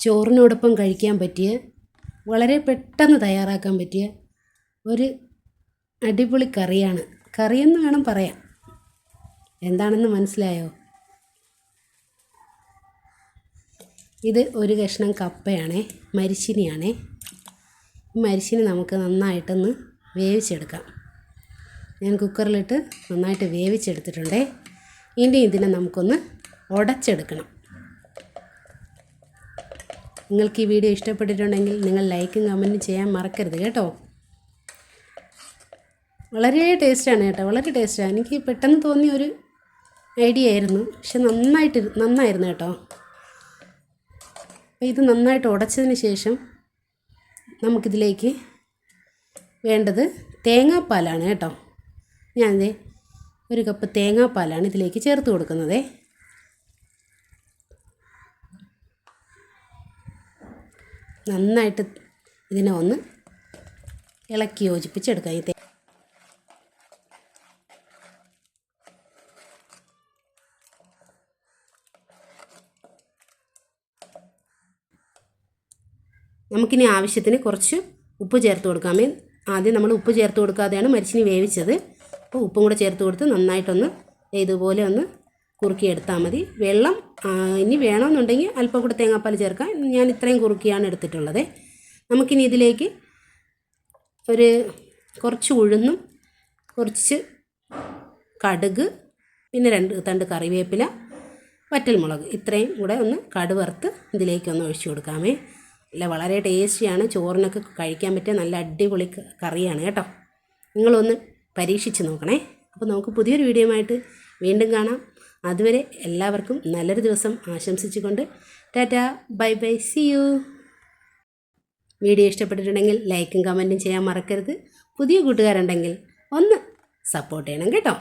ചോറിനോടൊപ്പം കഴിക്കാൻ പറ്റിയ വളരെ പെട്ടെന്ന് തയ്യാറാക്കാൻ പറ്റിയ ഒരു അടിപൊളി കറിയാണ്. കറിയെന്ന് വേണം പറയാൻ. എന്താണെന്ന് മനസ്സിലായോ? ഇത് ഒരു കഷ്ണം കപ്പയാണേ മരിച്ചിനിയാണേ. ഈ മരിച്ചിനി നമുക്ക് നന്നായിട്ടൊന്ന് വേവിച്ചെടുക്കാം. ഞാൻ കുക്കറിലിട്ട് നന്നായിട്ട് വേവിച്ചെടുത്തിട്ടുണ്ടേ. ഇനി ഇതിനെ നമുക്കൊന്ന് ഉടച്ചെടുക്കണം. നിങ്ങൾക്ക് ഈ വീഡിയോ ഇഷ്ടപ്പെട്ടിട്ടുണ്ടെങ്കിൽ നിങ്ങൾ ലൈക്കും കമന്റും ചെയ്യാൻ മറക്കരുത് കേട്ടോ. വളരെ ടേസ്റ്റാണ് കേട്ടോ വളരെ ടേസ്റ്റാണ് എനിക്ക് പെട്ടെന്ന് തോന്നിയ ഒരു ഐഡിയ ആയിരുന്നു പക്ഷെ നന്നായിട്ട് നന്നായിരുന്നു കേട്ടോ. അപ്പോൾ ഇത് നന്നായിട്ട് ഉടച്ചതിന് ശേഷം നമുക്കിതിലേക്ക് വേണ്ടത് തേങ്ങാപ്പാലാണ് കേട്ടോ. ഞാൻ ഒരു കപ്പ് തേങ്ങാപ്പാലാണ് ഇതിലേക്ക് ചേർത്ത് കൊടുക്കുന്നത്. നന്നായിട്ട് ഇതിനെ ഒന്ന് ഇളക്കി യോജിപ്പിച്ചെടുക്കാം ഈ നമുക്കിനി ആവശ്യത്തിന് കുറച്ച് ഉപ്പ് ചേർത്ത് കൊടുക്കാമേ ആദ്യം നമ്മൾ ഉപ്പ് ചേർത്ത് കൊടുക്കാതെയാണ് മരിച്ചിനി വേവിച്ചത്. അപ്പോൾ ഉപ്പും കൂടെ ചേർത്ത് കൊടുത്ത് നന്നായിട്ടൊന്ന് ഇതുപോലെ ഒന്ന് കുറുക്കിയെടുത്താൽ മതി. വെള്ളം ഇനി വേണമെന്നുണ്ടെങ്കിൽ അല്പം കൂടെ തേങ്ങാപ്പാൽ ചേർക്കാം. ഞാൻ ഇത്രയും കുറുക്കിയാണ് എടുത്തിട്ടുള്ളത്. നമുക്കിനി ഇതിലേക്ക് ഒരു കുറച്ച് ഉഴുന്നും കുറച്ച് കടുക് പിന്നെ രണ്ട് തണ്ട് കറിവേപ്പില വറ്റൽമുളക് ഇത്രയും കൂടെ ഒന്ന് കടുവറുത്ത് ഇതിലേക്കൊന്ന് ഒഴിച്ചു കൊടുക്കാമേ. അല്ല വളരെ ടേസ്റ്റിയാണ്. ചോറിനൊക്കെ കഴിക്കാൻ പറ്റിയ നല്ല അടിപൊളി കറിയാണ് കേട്ടോ. നിങ്ങളൊന്ന് പരീക്ഷിച്ച് നോക്കണേ. അപ്പോൾ നമുക്ക് പുതിയൊരു വീഡിയോ ആയിട്ട് വീണ്ടും കാണാം. അതുവരെ എല്ലാവർക്കും നല്ലൊരു ദിവസം ആശംസിച്ചുകൊണ്ട് tata bye bye see you. Video ഇഷ്ടപ്പെട്ടിട്ടുണ്ടെങ്കിൽ ലൈക്കും കമന്റും ചെയ്യാൻ മറക്കരുത്. പുതിയ കൂട്ടുകാരുണ്ടെങ്കിൽ ഒന്ന് സപ്പോർട്ട് ചെയ്യണം കേട്ടോ.